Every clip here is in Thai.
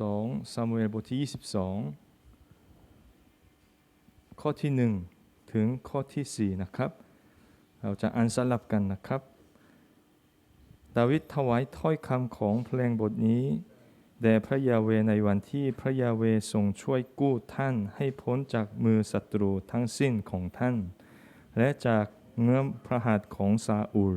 2ซามูเอลบทที่ 22 ข้อที่ 1 ถึงข้อที่ 4 นะครับ เราจะอ่านสลับกันนะครับ ดาวิดถวายถ้อยคำของเพลงบทนี้แด่พระยาเวในวันที่พระยาเวทรงช่วยกู้ท่านให้พ้นจากมือศัตรูทั้งสิ้นของท่าน และจากเงื้อมพระหัตถ์ของซาอูล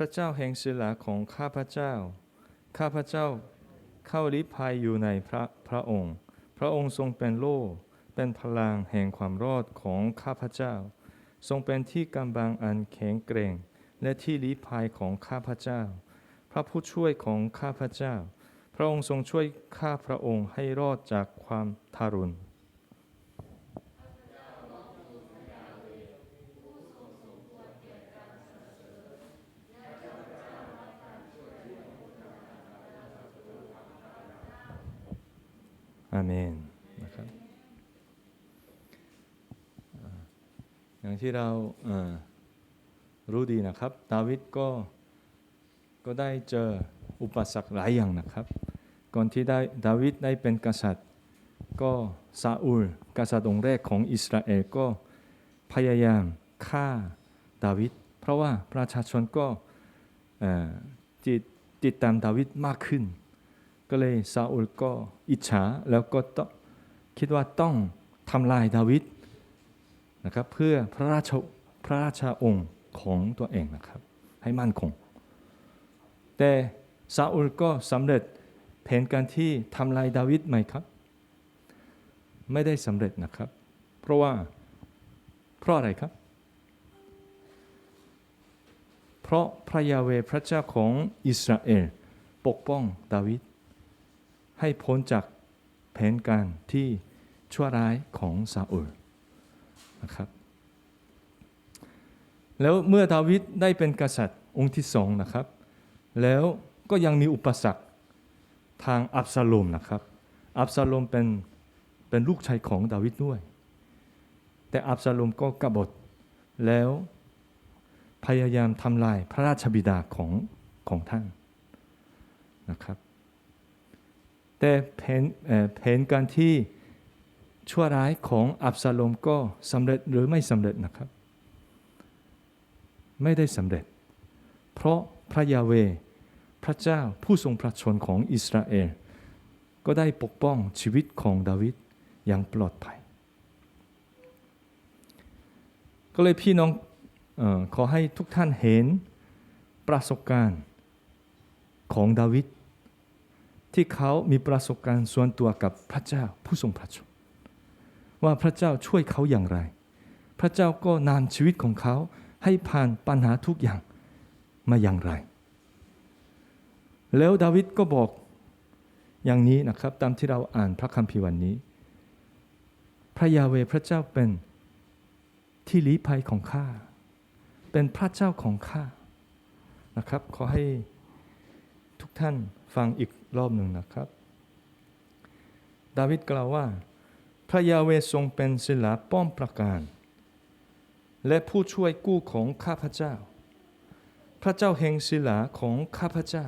ระเจ้าแห่งศิลาของข้าพระเจ้า ข้าพระเจ้าเข้าลิภัยอยู่ในพระพระองค์ พระองค์ทรงเป็นโล่เป็นพลังแห่งความรอดของข้าพระเจ้า ทรงเป็นที่กำบังอันแข็งแกร่ง และที่ลี้ภัยของข้าพระเจ้า พระผู้ช่วยของข้าพระเจ้า พระองค์ทรงช่วยข้าพระองค์ให้รอดจากความทารุณ อาเมนนะครับอ่าอย่าง ที่เรารู้ดีนะครับ ดาวิดก็ก็ได้เจออุปสรรคหลายอย่างนะครับ ก่อนที่ได้ดาวิดได้เป็นกษัตริย์ ก็ซาอูลกษัตริย์องค์แรกของอิสราเอลก็พยายามฆ่าดาวิดเพราะว่าประชาชนก็เอ่อติดติดตามดาวิดมากขึ้น ก็เลยซาอูลก็อิจฉาแล้วก็ต้องคิดว่าต้องทำลายดาวิด นะครับเพื่อพระราชพระราชาองค์ของตัวเองนะครับให้มั่นคง แต่ซาอูลก็สำเร็จแผนการที่ทำลายดาวิดไหมครับ ไม่ได้สำเร็จนะครับ เพราะว่าเพราะอะไรครับ เพราะพระยาเวพระเจ้าของอิสราเอลปกป้องดาวิดให้พ้นจากแผนการที่ชั่วร้ายของซาอูล นะครับ แล้วเมื่อดาวิดได้เป็นกษัตริย์องค์ที่สองนะครับ แล้วก็ยังมีอุปสรรคทางอับซาโลมนะครับ อับซาโลมเป็นเป็นลูกชายของดาวิดด้วย แต่อับซาโลมก็กบฏแล้วพยายามทำลายพระราชบิดาของของท่านนะครับ แต่แผนเอ่อแผนการที่ ชั่วร้ายของอับซาโลมก็สำเร็จหรือไม่สำเร็จนะครับ ไม่ได้สำเร็จ เพราะพระยาเว พระเจ้าผู้ทรงพระชนของอิสราเอล ก็ได้ปกป้องชีวิตของดาวิดอย่างปลอดภัย ก็เลยพี่น้องออขอให้ทุกท่านเห็นประสบการณ์ของดาวิดที่เขามีประสบการณ์ส่วนตัวกับพระเจ้าผู้ทรงพระชน ว่าพระเจ้าช่วยเขาอย่างไร พระเจ้าก็นำชีวิตของเขาให้ผ่านปัญหาทุกอย่างมาอย่างไร แล้วดาวิดก็บอกอย่างนี้นะครับตามที่เราอ่านพระคัมภีร์วันนี้ พระยาเวพระเจ้าเป็นที่ลี้ภัยของข้า เป็นพระเจ้าของข้านะครับ ขอให้ทุกท่านฟังอีกรอบหนึ่งนะครับ ดาวิดกล่าวว่า พระยาเวทรงเป็นศิลาป้อมประการ และผู้ช่วยกู้ของข้าพเจ้า พระเจ้าแห่งศิลาของข้าพเจ้า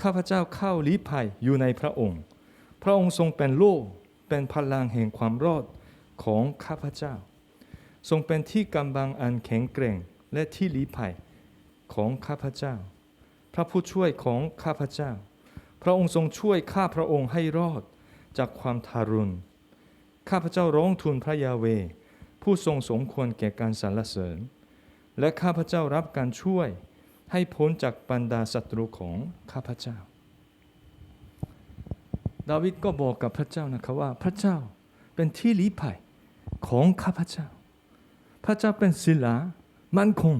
ข้าพเจ้าเข้าลี้ภัยอยู่ในพระองค์ พระองค์ทรงเป็นโล่เป็นพลังแห่งความรอดของข้าพเจ้า ทรงเป็นที่กำบังอันแข็งแกร่งและที่ลี้ภัยของข้าพเจ้า พระผู้ช่วยของข้าพเจ้า พระองค์ทรงช่วยข้าพระองค์ให้รอดจากความทารุณ ข้าพเจ้าร้องทูลพระยาเว ผู้ทรงสมควรแก่การสรรเสริญ และข้าพเจ้ารับการช่วยให้พ้นจากบรรดาศัตรูของข้าพเจ้า ดาวิดก็บอกกับพระเจ้านะครับว่าพระเจ้าเป็นที่ลี้ภัยของข้าพเจ้า พระเจ้าเป็นศิลามั่นคง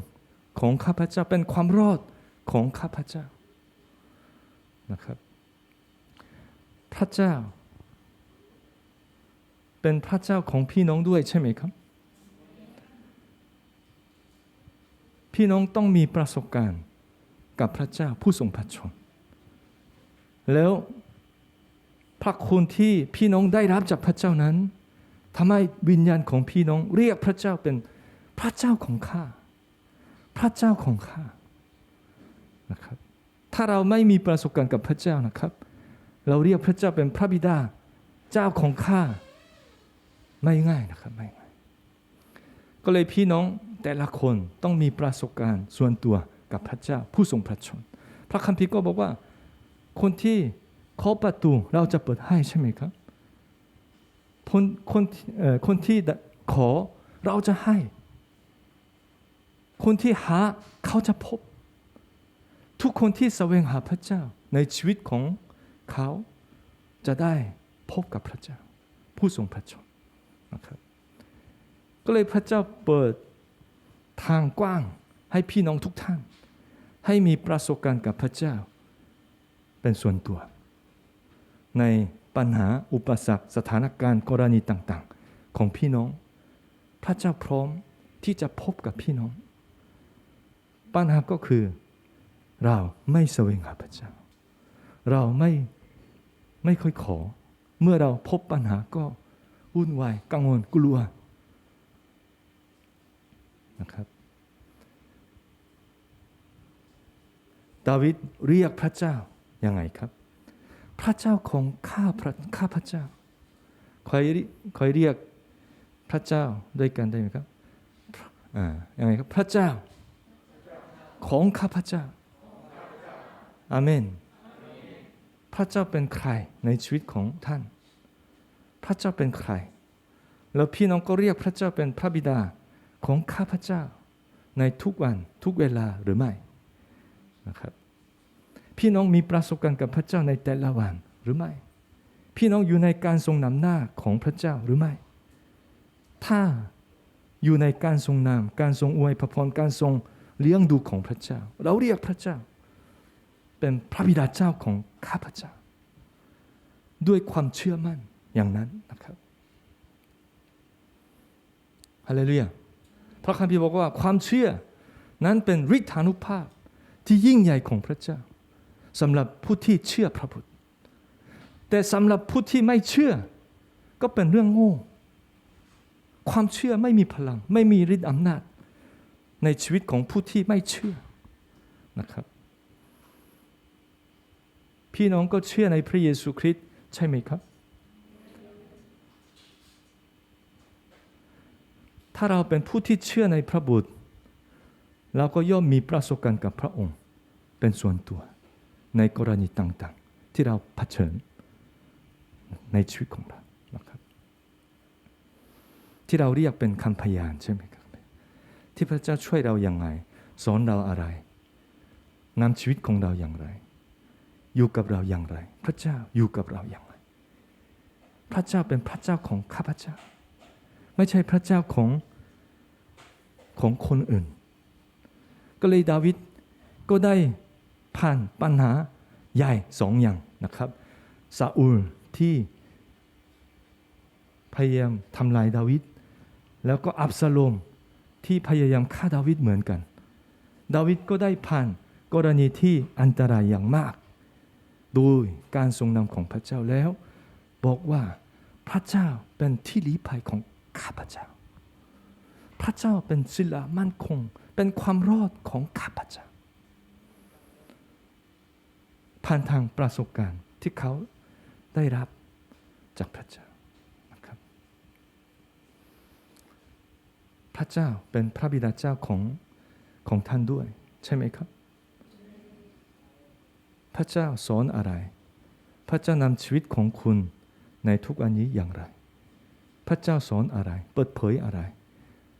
ของข้าพเจ้าเป็นความรอดของข้าพเจ้านะครับ พระเจ้า เป็นพระเจ้าของพี่น้องด้วยใช่ไหมครับ พี่น้องต้องมีประสบการณ์กับพระเจ้าผู้ทรงพระชน แล้วพระคุณที่พี่น้องได้รับจากพระเจ้านั้นทำไมวิญญาณของพี่น้องเรียกพระเจ้าเป็นพระเจ้าของข้า พระเจ้าของข้านะครับ ถ้าเราไม่มีประสบการณ์กับพระเจ้านะครับ เราเรียกพระเจ้าเป็นพระบิดาเจ้าของข้า ไม่ง่ายนะครับไม่ง่ายก็เลยพี่น้องแต่ละคนต้องมีประสบการณ์ส่วนตัวกับพระเจ้าผู้ทรงพระชน พระคัมภีร์ก็บอกว่า คนที่เคาะประตูเราจะเปิดให้ใช่ไหมครับ คนคนคนที่ขอเราจะให้ คนที่หาเขาจะพบ ทุกคนที่แสวงหาพระเจ้าในชีวิตของเขาจะได้พบกับพระเจ้า ผู้ทรงพระชน นะครับ ก็เลยพระเจ้าเปิดทางกว้างให้พี่น้องทุกท่าน ให้มีประสบการณ์กับพระเจ้า เป็นส่วนตัว ในปัญหาอุปสรรคสถานการณ์กรณีต่างๆ ของพี่น้อง พระเจ้าพร้อมที่จะพบกับพี่น้อง ปัญหาก็คือ เราไม่แสวงหาพระเจ้า เราไม่ไม่ค่อยขอ เมื่อเราพบปัญหาก็ วุ่นวายกังวลกลัวนะครับดาวิดเรียกพระเจ้ายังไงครับ พระเจ้าของข้าพระข้าพระเจ้าคอยคอยเรียกพระเจ้าด้วยกันได้ไหมครับอ่ายังไงครับพระเจ้าของข้าพระเจ้าอาเมน พระเจ้าเป็นใครในชีวิตของท่าน พระเจ้าเป็นใคร แล้วพี่น้องก็เรียกพระเจ้าเป็นพระบิดาของข้าพเจ้า ในทุกวันทุกเวลาหรือไม่นะครับ พี่น้องมีประสบการณ์กับพระเจ้าในแต่ละวันหรือไม่ พี่น้องอยู่ในการทรงนำหน้าของพระเจ้าหรือไม่ ถ้าอยู่ในการทรงนำการทรงอวยพระพรการทรงเลี้ยงดูของพระเจ้า เราเรียกพระเจ้า เป็นพระบิดาเจ้าของข้าพเจ้า ด้วยความเชื่อมั่น อย่างนั้นนะครับฮาเลลูยาพระคัมภีร์บอกว่าความเชื่อนั้นเป็นฤทธานุภาพที่ยิ่งใหญ่ของพระเจ้าสำหรับผู้ที่เชื่อพระบุตร แต่สำหรับผู้ที่ไม่เชื่อก็เป็นเรื่องโง่ ความเชื่อไม่มีพลัง ไม่มีฤทธิ์อำนาจ ในชีวิตของผู้ที่ไม่เชื่อนะครับ พี่น้องก็เชื่อในพระเยซูคริสต์ใช่ไหมครับ ถ้าเราเป็นผู้ที่เชื่อในพระบุตร เราก็ย่อมมีประสบการณ์กับพระองค์เป็นส่วนตัวในกรณีต่างๆ ที่เราเผชิญในชีวิตของเรานะครับ ที่เราเรียกเป็นคำพยานใช่ไหมครับ ที่พระเจ้าช่วยเราอย่างไรสอนเราอะไรนำชีวิตของเราอย่างไร อยู่กับเราอย่างไร พระเจ้าอยู่กับเราอย่างไร พระเจ้าเป็นพระเจ้าของข้าพเจ้า ไม่ใช่พระเจ้าของของคนอื่น ก็เลยดาวิดก็ได้ผ่านปัญหาใหญ่สองอย่างนะครับซาอูลที่พยายามทำลายดาวิดแล้วก็อับซาโลมที่พยายามฆ่าดาวิดเหมือนกัน ดาวิดก็ได้ผ่านกรณีที่อันตรายอย่างมาก โดยการทรงนำของพระเจ้าแล้ว บอกว่าพระเจ้าเป็นที่ลี้ภัยของ ข้าพเจ้า พระเจ้าเป็นศิลามั่นคง เป็นความรอดของข้าพเจ้า ผ่านทางประสบการณ์ที่เขาได้รับจากพระเจ้านะครับ พระเจ้าเป็นพระบิดาเจ้าของของท่านด้วย ใช่ไหมครับ พระเจ้าสอนอะไร พระเจ้านำชีวิตของคุณในทุกวันนี้อย่างไร พระเจ้าสอนอะไร เปิดเผยอะไร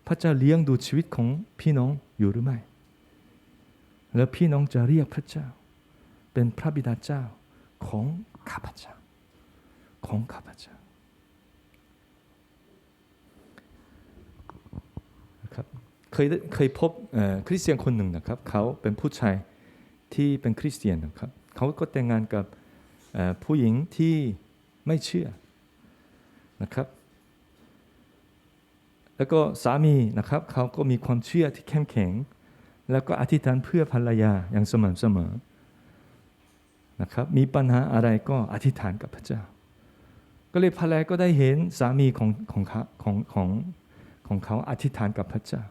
พระเจ้าเลี้ยงดูชีวิตของพี่น้องอยู่หรือไม่ แล้วพี่น้องจะเรียกพระเจ้า เป็นพระบิดาเจ้าของข้าพเจ้า ของข้าพเจ้านะครับเคยเคยพบคริสเตียนคนหนึ่งนะครับ เขาเป็นผู้ชายที่เป็นคริสเตียนนะครับ เขาก็แต่งงานกับผู้หญิงที่ไม่เชื่อนะครับ แล้วก็สามีนะครับเขาก็มีความเชื่อที่เข้มแข็ง แล้วก็อธิษฐานเพื่อภรรยาอย่างสม่ำเสมอนะครับมีปัญหาอะไรก็อธิษฐานกับพระเจ้า ก็เลยภรรยาก็ได้เห็นสามีของของเขาของของของเขาอธิษฐานกับพระเจ้า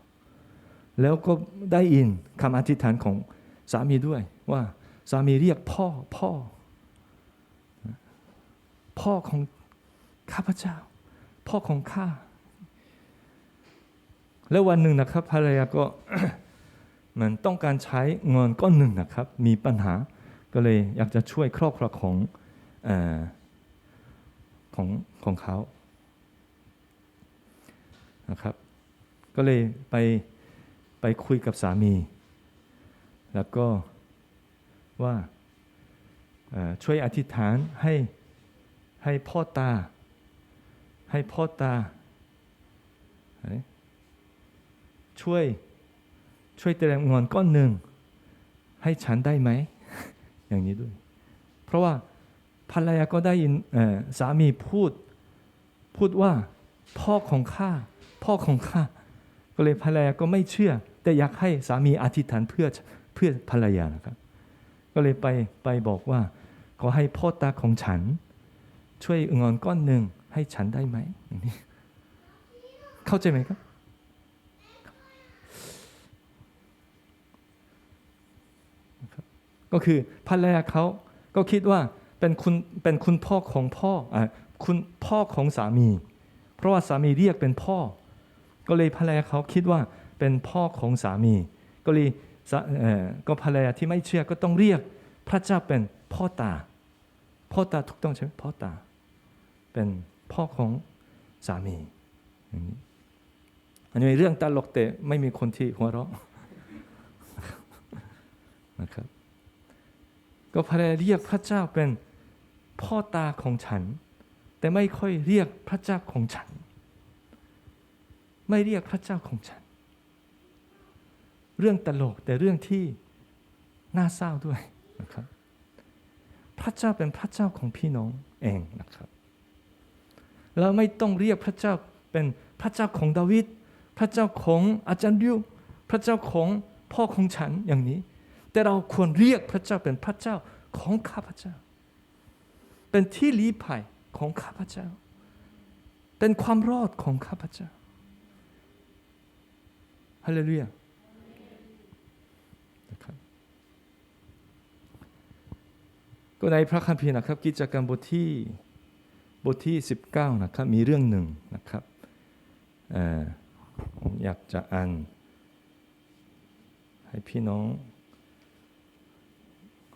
แล้วก็ได้ยินคำอธิษฐานของสามีด้วยว่าสามีเรียกพ่อพ่อ พ่อของข้าพเจ้า พ่อของข้า แล้ววันหนึ่งนะครับภรรยาก็เหมือนต้องการใช้เงินก้อนหนึ่งนะครับ มีปัญหาก็เลยอยากจะช่วยครอบครัวของอของของเขานะครับ ก็เลยไปไปคุยกับสามี แล้วก็ว่าช่วยอธิษฐานให้ให้พ่อตา ให้พ่อตา ช่วย ช่วยเตรียมเงินก้อนหนึ่ง ให้ฉันได้ไหม อย่างนี้ด้วย เพราะว่าภรรยาก็ได้ยินสามีพูด พูดว่าพ่อของข้าพ่อของข้าก็เลยภรรยาก็ไม่เชื่อ แต่อยากให้สามีอธิษฐานเพื่อเพื่อภรรยานะครับ ก็เลยไปไปบอกว่า ขอให้พ่อตาของฉัน ช่วยเงินก้อนหนึ่งให้ฉันได้ไหม เข้าใจไหมครับ ก็คือภรรยาเขาก็คิดว่าเป็นคุณเป็นคุณพ่อของพ่ออคุณพ่อของสามี เพราะว่าสามีเรียกเป็นพ่อ ก็เลยภรรยาเขาคิดว่าเป็นพ่อของสามี ก็เลยก็ภรรยาที่ไม่เชื่อก็ต้องเรียกพระเจ้าเป็นพ่อตา พ่อตาถูกต้องใช่ไหมพ่อตา เป็นพ่อของสามีอันนี้เรื่องตลกแต่ไม่มีคนที่หัวเราะนะครับ ก็ภรรยามเรียกพระเจ้าเป็นพ่อตาของฉัน แต่ไม่ค่อยเรียกพระเจ้าของฉัน ไม่เรียกพระเจ้าของฉัน เรื่องตลกแต่เรื่องที่น่าเศร้าด้วยนะครับ พระเจ้าเป็นพระเจ้าของพี่น้องเองนะครับ เราไม่ต้องเรียกพระเจ้าเป็นพระเจ้าของดาวิด พระเจ้าของอาจารย์ดิวพระเจ้าของพ่อของฉันอย่างนี้ แต่เราควรเรียกพระเจ้าเป็นพระเจ้าของข้าพเจ้า เป็นที่ลี้ภัยของข้าพเจ้า เป็นความรอดของข้าพเจ้าฮาเลลูยานะครับก็ในพระคัมภีร์นะครับ กิจกรรมบทที่บทที่ 19 นะครับ มีเรื่องหนึ่งนะครับเอ่อผมอยากจะอ่านให้พี่น้อง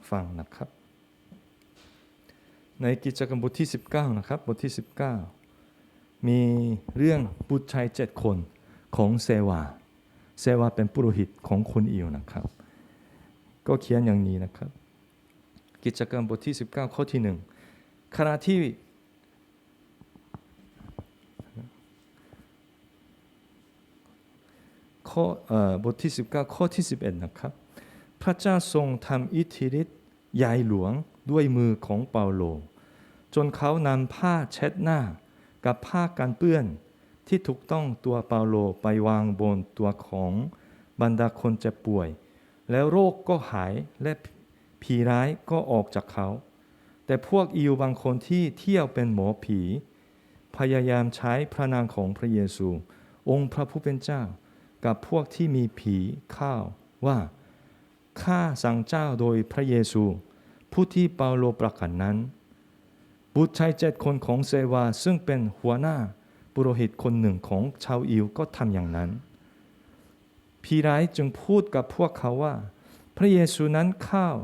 ฟังนะครับ ในกิจกรรมบทที่ 19 นะครับ บทที่ 19 มีเรื่องบุตรชายเจ็ดคนของเซวา เซวาเป็นปุโรหิตของคนอิวนะครับ ก็เขียนอย่างนี้นะครับ กิจกรรมบทที่ 19 ข้อที่หนึ่งขณะที่ข้อเออบทที่ 19 ข้อที่ 11 นะครับ พระเจ้าทรงทำอิทธิฤทธิ์ ใหญ่หลวงด้วยมือของเปาโล จนเขานำผ้าเช็ดหน้ากับผ้ากันเปื้อนที่ถูกต้องตัวเปาโลไปวางบนตัวของบรรดาคนเจ็บป่วย แล้วโรคก็หายและผีร้ายก็ออกจากเขา แต่พวกอิวบางคนที่เที่ยวเป็นหมอผี พยายามใช้พระนามของพระเยซู องค์พระผู้เป็นเจ้า กับพวกที่มีผีเข้าวว่าข้าสั่งเจ้าโดยพระเยซู ผู้ที่เปาโลประกาศนั้น บุตรชายเจ็ดคนของเซวาซึ่งเป็นหัวหน้าปุโรหิตคนหนึ่งของชาวอิวก็ทำอย่างนั้นผีร้ายจึงพูดกับพวกเขาว่า พระเยซูนั้นข้าว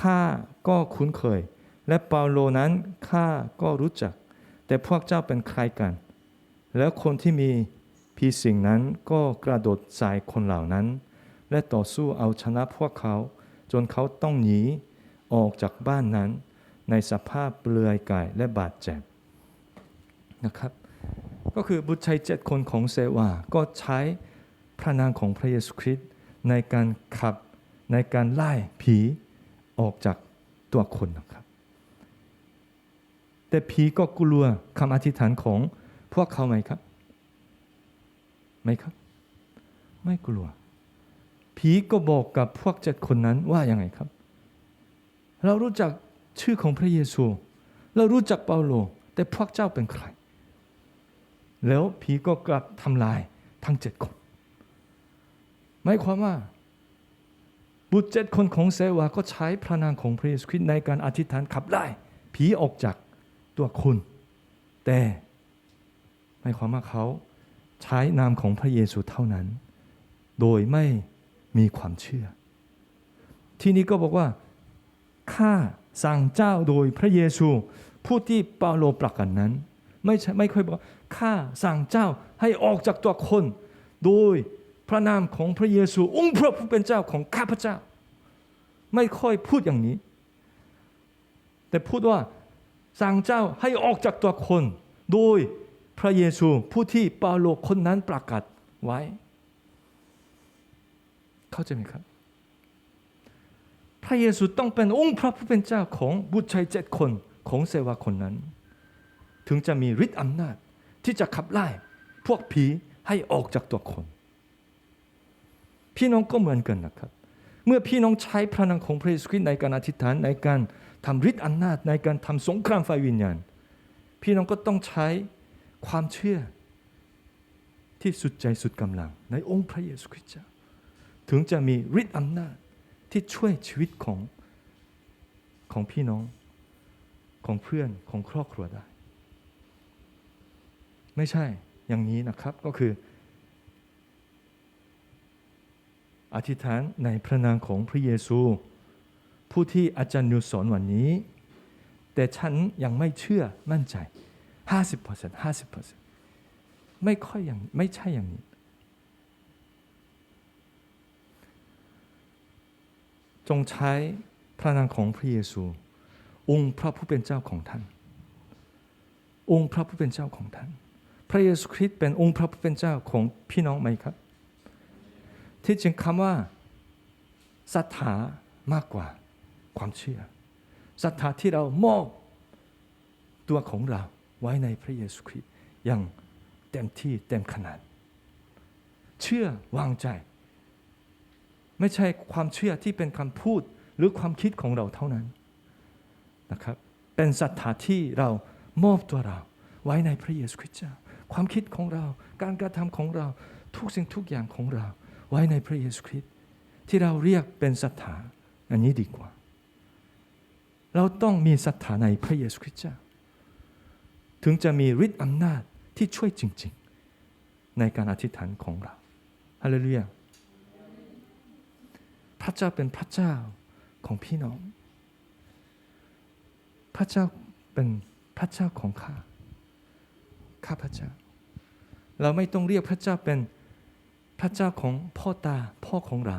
ข้าก็คุ้นเคย และเปาโลนั้นข้าก็รู้จัก แต่พวกเจ้าเป็นใครกัน แล้วคนที่มีผีสิ่งนั้นก็กระโดดใส่คนเหล่านั้น และต่อสู้เอาชนะพวกเขา จนเขาต้องหนี ออกจากบ้านนั้น ในสภาพเปลือยกายและบาดเจ็บนะครับ ก็คือบุตรชายเจ็ดคนของเซวา ก็ใช้พระนามของพระเยซูคริสต์ในการขับในการไล่ผีออกจากตัวคนนะครับ แต่ผีก็กลัวคำอธิษฐานของพวกเขาไหมครับไหมครับ ไม่กลัวผีก็บอกกับพวกเจ็ดคนนั้นว่ายังไงครับ เรารู้จักชื่อของพระเยซู เรารู้จักเปาโล แต่พวกเจ้าเป็นใคร แล้วผีก็กลับทำลายทั้งเจ็ดคนหมายความว่า บุตรเจ็ดคนของเซวาก็ใช้พระนามของพระเยซูคริสต์ในการอธิษฐานขับไล่ผีออกจากตัวคุณ แต่หมายความว่าเขาใช้นามของพระเยซูเท่านั้น โดยไม่มีความเชื่อ ที่นี้ก็บอกว่า ข้าสั่งเจ้าโดยพระเยซูผู้ที่เปาโลประกาศนั้น ไม่ใช่ไม่ค่อยบอกข้าสั่งเจ้าให้ออกจากตัวคน โดยพระนามของพระเยซูองค์พระผู้เป็นเจ้าของข้าพเจ้า ไม่ค่อยพูดอย่างนี้ แต่พูดว่าสั่งเจ้าให้ออกจากตัวคน โดยพระเยซูผู้ที่เปาโลคนนั้นประกาศไว้ เข้าใจไหมครับ พระเยซูต้องเป็นองค์พระผู้เป็นเจ้าของบุตรชายเจ็ดคนของเซวาคนนั้น ถึงจะมีฤทธิ์อำนาจที่จะขับไล่พวกผีให้ออกจากตัวคน พี่น้องก็เหมือนกันนะครับ เมื่อพี่น้องใช้พระนามของพระเยซูคริสต์ในการอธิษฐานในการทำฤทธิ์อำนาจในการทำสงครามไฟวิญญาณ พี่น้องก็ต้องใช้ความเชื่อที่สุดใจสุดกำลังในองค์พระเยซูคริสต์ถึงจะมีฤทธิ์อำนาจ ที่ช่วยชีวิตของของพี่น้องของเพื่อนของครอบครัวได้ ไม่ใช่อย่างนี้นะครับก็คือ อธิษฐานในพระนามของพระเยซู ผู้ที่อาจารย์นิวสอนวันนี้ แต่ฉันยังไม่เชื่อมั่นใจ 50% 50%ไม่ค่อยอย่างไม่ใช่อย่างนี้ จงใช้พระนามของพระเยซู องค์พระผู้เป็นเจ้าของท่าน องค์พระผู้เป็นเจ้าของท่าน พระเยซูคริสต์เป็นองค์พระผู้เป็นเจ้าของพี่น้องไหมครับ ที่จริงคำว่าศรัทธามากกว่าความเชื่อศรัทธาที่เรามอบตัวของเราไว้ในพระเยซูคริสต์อย่างเต็มที่เต็มขนาด เชื่อวางใจ ไม่ใช่ความเชื่อที่เป็นคำพูดหรือความคิดของเราเท่านั้นนะครับ เป็นศรัทธาที่เรามอบตัวเราไว้ในพระเยซูคริสต์เจ้า ความคิดของเรา การกระทำของเรา ทุกสิ่งทุกอย่างของเรา ไว้ในพระเยซูคริสต์ที่เราเรียกเป็นศรัทธาอันนี้ดีกว่า เราต้องมีศรัทธาในพระเยซูคริสต์เจ้า ถึงจะมีฤทธิ์อำนาจที่ช่วยจริง ๆ ในการอธิษฐานของเรา ฮาเลลูยา ระเจ้าเป็นพระเจ้าของพี่น้อง พระเจ้าเป็นพระเจ้าของข้า ข้าพระเจ้า เราไม่ต้องเรียกพระเจ้าเป็นพระเจ้าของพ่อตาพ่อของเรา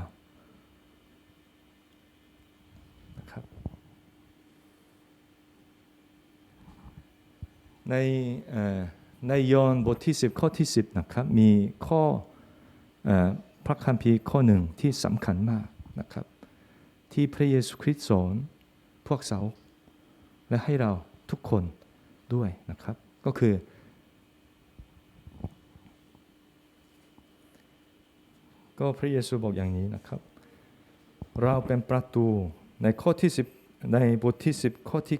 นะครับ ในในยอห์นบทที่ 10 ข้อที่ 10 นะครับ มีข้ออพระคัมภีร์ข้อหนึ่งที่สำคัญมาก นะครับ ที่พระเยซูคริสต์สอนพวกเสาวและให้เราทุกคนด้วยนะครับ ก็คือ ก็พระเยซูบอกอย่างนี้นะครับ เราเป็นประตูในข้อที่ 10 ในบทที่ 10 ข้อที่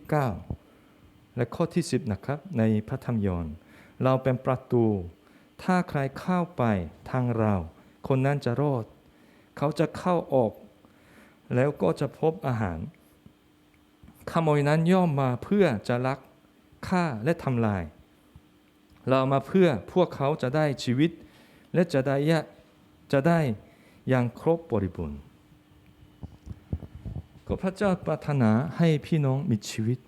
9 และข้อที่ 10 นะครับในพระธรรมยอห์นเราเป็นประตู ถ้าใครเข้าไปทางเรา คนนั้นจะรอด เขาจะเข้าออก แล้วก็จะพบอาหาร ขโมยนั้นย่อมมาเพื่อจะลักฆ่าและทำลาย เรามาเพื่อพวกเขาจะได้ชีวิต และจะได้ยะจะได้อย่างครบบริบูรณ์ก็พระเจ้าปรารถนาให้พี่น้องมีชีวิต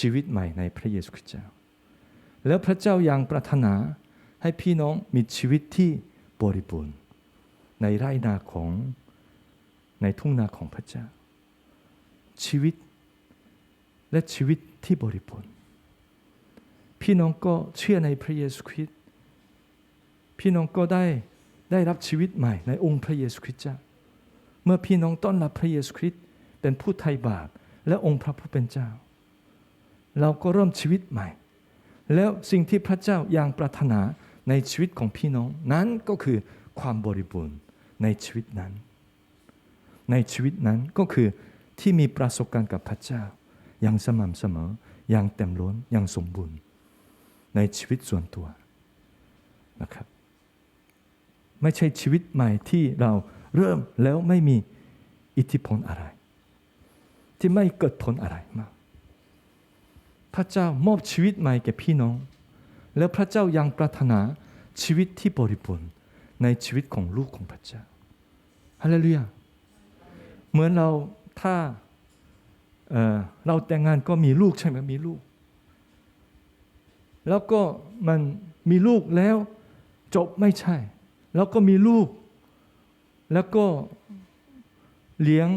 ชีวิตใหม่ในพระเยซูคริสต์เจ้า แล้วพระเจ้ายังปรารถนาให้พี่น้องมีชีวิตที่บริบูรณ์ในไร่นาของ ในทุ่งนาของพระเจ้า ชีวิตและชีวิตที่บริบูรณ์พี่น้องก็เชื่อในพระเยซูคริสต์พี่น้องก็ได้ได้รับชีวิตใหม่ในองค์พระเยซูคริสต์เจ้าเมื่อพี่น้องต้อนรับพระเยซูคริสต์เป็นผู้ไถ่บาปและองค์พระผู้เป็นเจ้า เราก็เริ่มชีวิตใหม่ แล้วสิ่งที่พระเจ้าอยังปรารถนาในชีวิตของพี่น้องนั้นก็คือความบริบูรณ์ในชีวิตนั้น ในชีวิตนั้นก็คือที่มีประสบการณ์กับพระเจ้า อย่างสม่ำเสมอ อย่างเต็มล้น อย่างสมบูรณ์ ในชีวิตส่วนตัวนะครับ ไม่ใช่ชีวิตใหม่ที่เราเริ่มแล้วไม่มีอิทธิพลอะไร ที่ไม่เกิดผลอะไรมาก พระเจ้ามอบชีวิตใหม่แก่พี่น้อง แล้วพระเจ้ายังปรารถนาชีวิตที่บริบูรณ์ในชีวิตของลูกของพระเจ้าฮาเลลูยา เหมือนเราถ้าเเราแต่งงานก็มีลูกใช่ไหมมีลูก แล้วก็มันมีลูกแล้วจบไม่ใช่ แล้วก็มีลูก แล้วก็เลี้ยง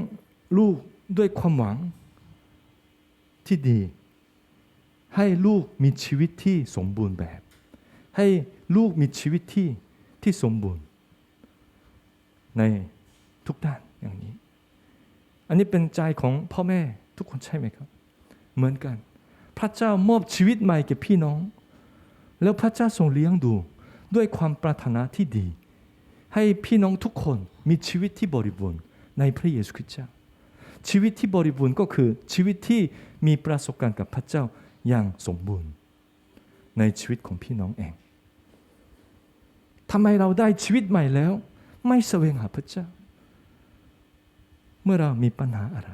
ลูกด้วยความหวังที่ดี ให้ลูกมีชีวิตที่สมบูรณ์แบบ ให้ลูกมีชีวิตที่ที่สมบูรณ์ ในทุกด้านอย่างนี้ อันนี้เป็นใจของพ่อแม่ทุกคนใช่ไหมครับ เหมือนกัน พระเจ้ามอบชีวิตใหม่แก่พี่น้อง แล้วพระเจ้าทรงเลี้ยงดูด้วยความปรารถนาที่ดี ให้พี่น้องทุกคนมีชีวิตที่บริบูรณ์ในพระเยซูคริสต์เจ้าชีวิตที่บริบูรณ์ก็คือชีวิตที่มีประสบการณ์กับพระเจ้าอย่างสมบูรณ์ ในชีวิตของพี่น้องเองทำไมเราได้ชีวิตใหม่แล้ว ไม่แสวงหาพระเจ้า เมื่อเรามีปัญหาอะไร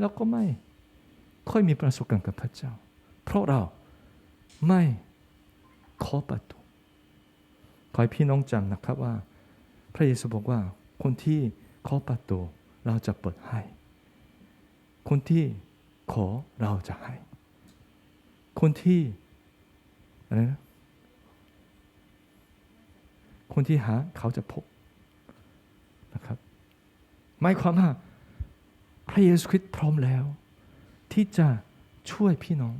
เราก็ไม่ค่อยมีประสบการณ์กับพระเจ้า เพราะเราไม่เคาะประตูขอให้พี่น้องจำนะครับว่า พระเยซูบอกว่าคนที่เคาะประตูเราจะเปิดให้ คนที่ขอเราจะให้ คนที่อะไรนะคนที่หาเขาจะพบนะครับหมายความว่า พระเยซูคริสต์พร้อมแล้ว ที่จะช่วยพี่น้อง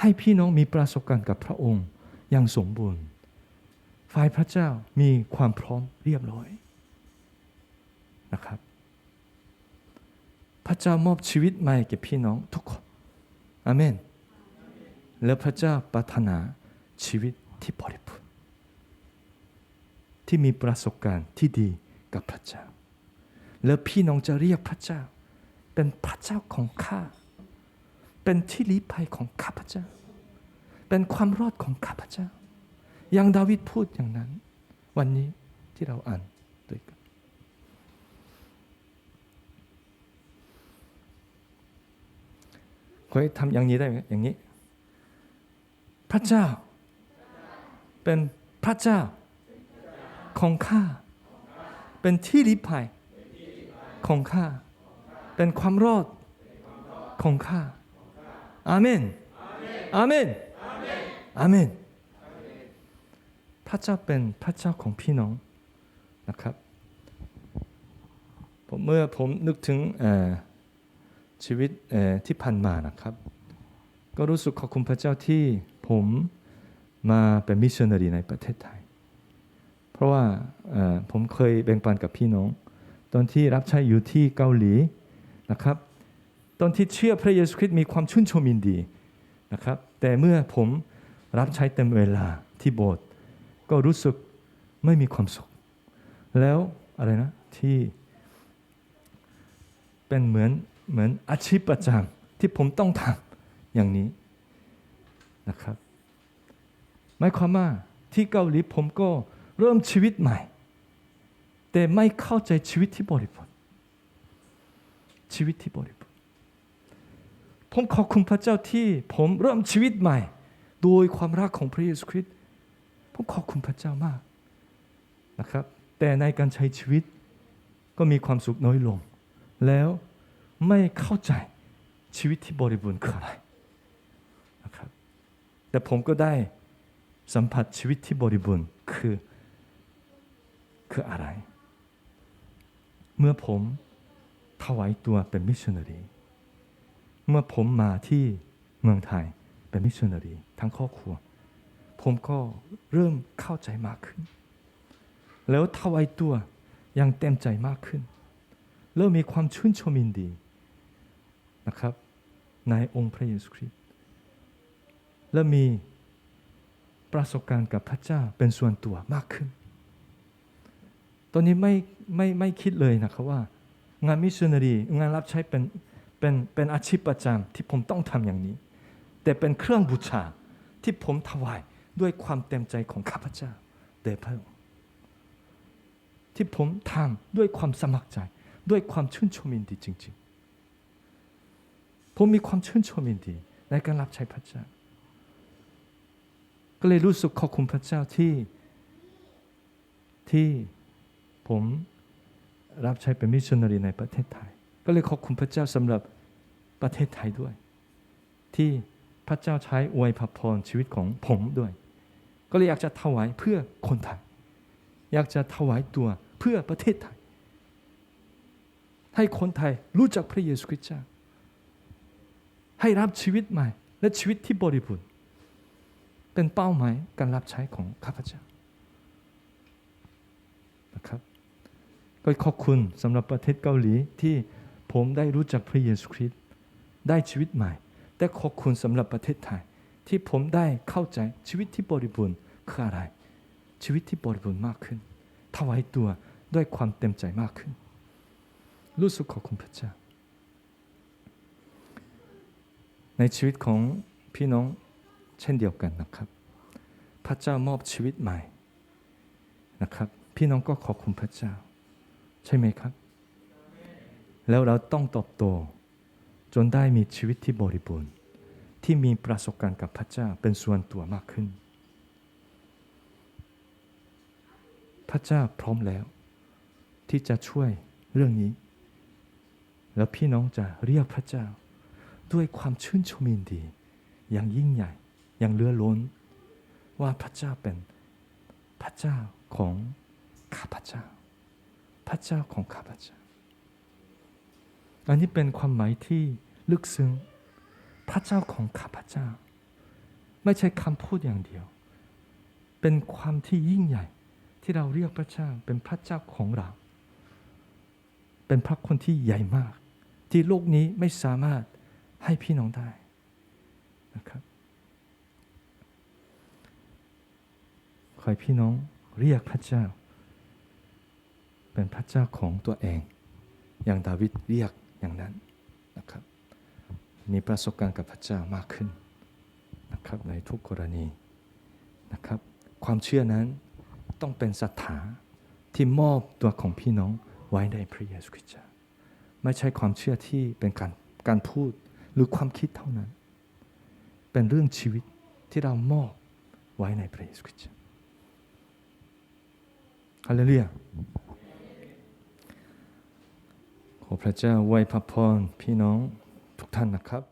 ให้พี่น้องมีประสบการณ์กับพระองค์อย่างสมบูรณ์ ฝ่ายพระเจ้ามีความพร้อมเรียบร้อยนะครับ พระเจ้ามอบชีวิตใหม่แก่พี่น้องทุกคนอาเมน แล้วพระเจ้าปรารถนาชีวิตที่บริบูรณ์ที่มีประสบการณ์ที่ดีกับพระเจ้า แล้วพี่น้องจะเรียกพระเจ้า เป็นพระเจ้าของข้า เป็นที่ลี้ภัยของข้าพเจ้า เป็นความรอดของข้าพเจ้า อย่างดาวิดพูดอย่างนั้น วันนี้ที่เราอ่านด้วยกันเคยทำอย่างนี้ได้ไหมอย่างนี้ พระเจ้า เป็นพระเจ้าของข้า เป็นที่ลี้ภัย ของข้า เป็นความรอดของข้า อาเมน อาเมน อาเมน พระเจ้าเป็นพระเจ้าของพี่น้องนะครับผมเมื่อผมนึกถึงชีวิตที่ผ่านมานะครับ ก็รู้สึกขอบคุณพระเจ้าที่ผมมาเป็นมิชชันนารีในประเทศไทย เพราะว่าผมเคยแบ่งปันกับพี่น้อง ตอนที่รับใช้อยู่ที่เกาหลีนะครับ ตอนที่เชื่อพระเยซูคริสต์มีความชื่นชมยินดีนะครับ แต่เมื่อผมรับใช้เต็มเวลาที่โบสถ์ก็รู้สึกไม่มีความสุข แล้วอะไรนะที่เป็นเหมือนเหมือนอาชีพประจำที่ผมต้องทำอย่างนี้นะครับหมายความว่าที่เกาหลีผมก็เริ่มชีวิตใหม่ แต่ไม่เข้าใจชีวิตที่บริบูรณ์ชีวิตที่บริบูรณ์ผมขอบคุณพระเจ้าที่ผมเริ่มชีวิตใหม่ โดยความรักของพระเยซูคริสต์ผมขอบคุณพระเจ้ามากนะครับ แต่ในการใช้ชีวิตก็มีความสุขน้อยลง แล้วไม่เข้าใจชีวิตที่บริบูรณ์คืออะไรนะครับ แต่ผมก็ได้สัมผัสชีวิตที่บริบูรณ์คือ คืออะไร เมื่อผมถวายตัวเป็นมิชชันนารี เมื่อผมมาที่เมืองไทยเป็นมิชชันนารีทั้งครอบครัว ผมก็เริ่มเข้าใจมากขึ้น แล้วถวายตัวย่างเต็มใจมากขึ้น เริ่มมีความชื่นชมินดีนะครับในองค์พระเยซูคริสต์และมีประสบการณ์กับพระเจ้าเป็นส่วนตัวมากขึ้น ตอนนี้ไม่ไม่ไม่คิดเลยนะครับว่า งานมิชชันนารีงานรับใช้เป็นเป็นเป็นอาชีพประจำที่ผมต้องทำอย่างนี้ แต่เป็นเครื่องบูชาที่ผมถวายด้วยความเต็มใจของข้าพเจ้าแด่พระองค์ที่ผมทำด้วยความสมัครใจ ด้วยความชื่นชมยินดีจริง ๆ ผมมีความชื่นชมยินดีในการรับใช้พระเจ้า ก็เลยรู้สึกขอบคุณพระเจ้าที่ที่ ผมรับใช้เป็นมิชชันนารีในประเทศไทย ก็เลยขอบคุณพระเจ้าสำหรับประเทศไทยด้วย ที่พระเจ้าใช้อวยพระพรชีวิตของผมด้วย ก็เลยอยากจะถวายเพื่อคนไทย อยากจะถวายตัวเพื่อประเทศไทย ให้คนไทยรู้จักพระเยซูคริสต์เจ้าให้รับชีวิตใหม่ และชีวิตที่บริบูรณ์เป็นเป้าหมายการรับใช้ของข้าพเจ้านะครับ ก็ขอบคุณสำหรับประเทศเกาหลีที่ผมได้รู้จักพระเยซูคริสต์ได้ชีวิตใหม่แต่ขอบคุณสำหรับประเทศไทย ที่ผมได้เข้าใจชีวิตที่บริบูรณ์คืออะไร ชีวิตที่บริบูรณ์มากขึ้นถวายตัวด้วยความเต็มใจมากขึ้น รู้สึกขอบคุณพระเจ้า ในชีวิตของพี่น้องเช่นเดียวกันนะครับ พระเจ้ามอบชีวิตใหม่นะครับ พี่น้องก็ขอบคุณพระเจ้า ใช่ไหมครับ แล้วเราต้องตอบโตจนได้มีชีวิตที่บริบูรณ์ ที่มีประสบการณ์กับพระเจ้าเป็นส่วนตัวมากขึ้น พระเจ้าพร้อมแล้ว ที่จะช่วยเรื่องนี้ แล้วพี่น้องจะเรียกพระเจ้า ด้วยความชื่นชมยินดี อย่างยิ่งใหญ่อย่างเลือล้น ว่าพระเจ้าเป็นพระเจ้าของข้าพเจ้า พระเจ้าของข้าพเจ้า อันนี้เป็นความหมายที่ลึกซึ้ง พระเจ้าของข้าพเจ้า ไม่ใช่คำพูดอย่างเดียว เป็นความที่ยิ่งใหญ่ที่เราเรียกพระเจ้าเป็นพระเจ้าของเรา เป็นพระคนที่ใหญ่มาก ที่โลกนี้ไม่สามารถให้พี่น้องได้นะครับขอให้พี่น้องเรียกพระเจ้า เป็นพระเจ้าของตัวเอง อย่างดาวิดเรียกอย่างนั้นนะครับ มีประสบการณ์กับพระเจ้ามากขึ้นนะครับในทุกกรณีนะครับ ความเชื่อนั้นต้องเป็นศรัทธาที่มอบตัวของพี่น้องไว้ในพระเยซูคริสต์ไม่ใช่ความเชื่อที่เป็นการการพูดหรือความคิดเท่านั้น เป็นเรื่องชีวิตที่เรามอบไว้ในพระเยซูคริสต์ฮาเลลูยา ขอพระเจ้าไว้พระพรพี่น้องทุกท่านนะครับ